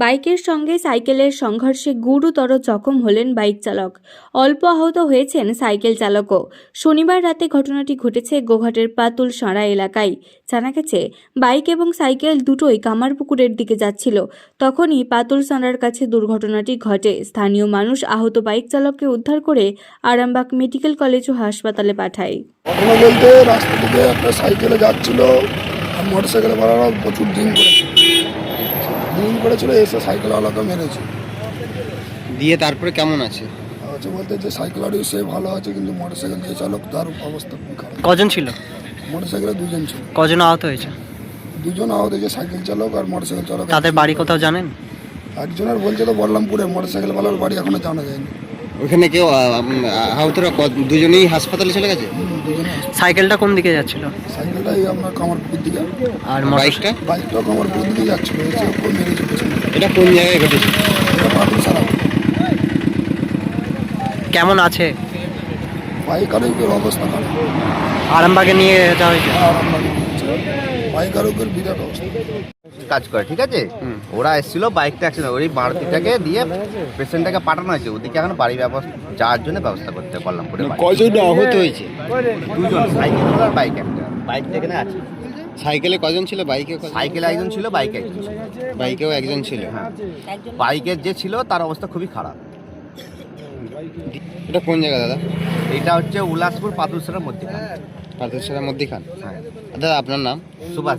বাইকের সঙ্গে সাইকেলের সংঘর্ষে গুরুতর জখম হলেন বাইক চালক। অল্প আহত হয়েছেন সাইকেল চালকও। শনিবার রাতে ঘটনাটি ঘটেছে গোঘাটের পাতুল সাঁড়া এলাকায়। জানা গেছে, বাইক এবং সাইকেল দুটোই কামারপুকুরের দিকে যাচ্ছিল। তখনই পাতুল সাঁড়ার কাছে দুর্ঘটনাটি ঘটে। স্থানীয় মানুষ আহত বাইক চালককে উদ্ধার করে আরামবাগ মেডিকেল কলেজ ও হাসপাতালে পাঠায়। ঘটনা বলতে রাস্তা থেকে একটা সাইকেলে যাচ্ছিল, আর মোটর সাইকেলে বাড়ানো প্রচুর দিন করেছিল দিন করেছিল এসে সাইকেলওয়ালাকে মেরেছে। দিয়ে তারপরে কেমন আছে? হচ্ছে বলতে যে সাইকেলওয়ালি সে ভালো আছে কিন্তু মোটর সাইকেল যে চালক তার অবস্থা খুবই খারাপ। কজন ছিল? মোটর সাইকেলে দুজন ছিল। কজন আহত হয়েছে? দুজন আহত হয়েছে সাইকেল চালক আর মোটর সাইকেল চালক। তাদের বাড়ি কোথাও জানেন? একজনের বলছে তো বললামপুরে মোটর সাইকেল বালার বাড়ি এখনও জানা যায়নি। ওখানে কেউ আহ, আহতরা ক- দুজনেই হাসপাতালে চলে গেছে। সাইকেলটা কোন দিকে যাচ্ছিল? সাইকেলটা এই আপনার দিকে। আর বাইকটা? বাইকটাও দিকে যাচ্ছিল এটা কোন জায়গায় ঘটেছে? কেমন আছে? বাইক আরোগ্যের অবস্থা খারাপ। আরামবাগে নিয়ে যাওয়া হয়েছে? আর আপনাকে বলছি, বাইক আরোগ্যের বিরাট অবস্থা। কাজ করে ঠিক আছে? ওরা এসেছিল বাইকটা অ্যাক্সিডেন্ট ওই মারুতিটাকে দিয়ে পেশেন্টটাকে পাঠানো হয়েছে। ওদিকে এখন বাড়ি ব্যবস্থা যাওয়ার জন্য ব্যবস্থা করতে পারলাম পুরো কজন আহত হয়েছে? দুজন সাইকেল আর বাইক একটা। বাইক এখানে আছে। সাইকেলে কজন ছিল? বাইকে সাইকেলে একজন ছিল বাইকে একজন ছিল। বাইকেও একজন ছিল? বাইকের যে ছিল তার অবস্থা খুবই খারাপ। এটা কোন জায়গা দাদা? এটা হচ্ছে উল্লাসপুর পাতুলসরের মধ্যে পার্থসারা মধ্যিখান? হ্যাঁ। দাদা আপনার নাম? Subhash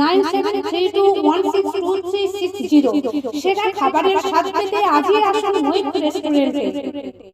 nine seven three two one six two three six zero. সেরা খাবারের স্বাদ পেতে আজই আসুন মৈত্র রেস্টুরেন্টে।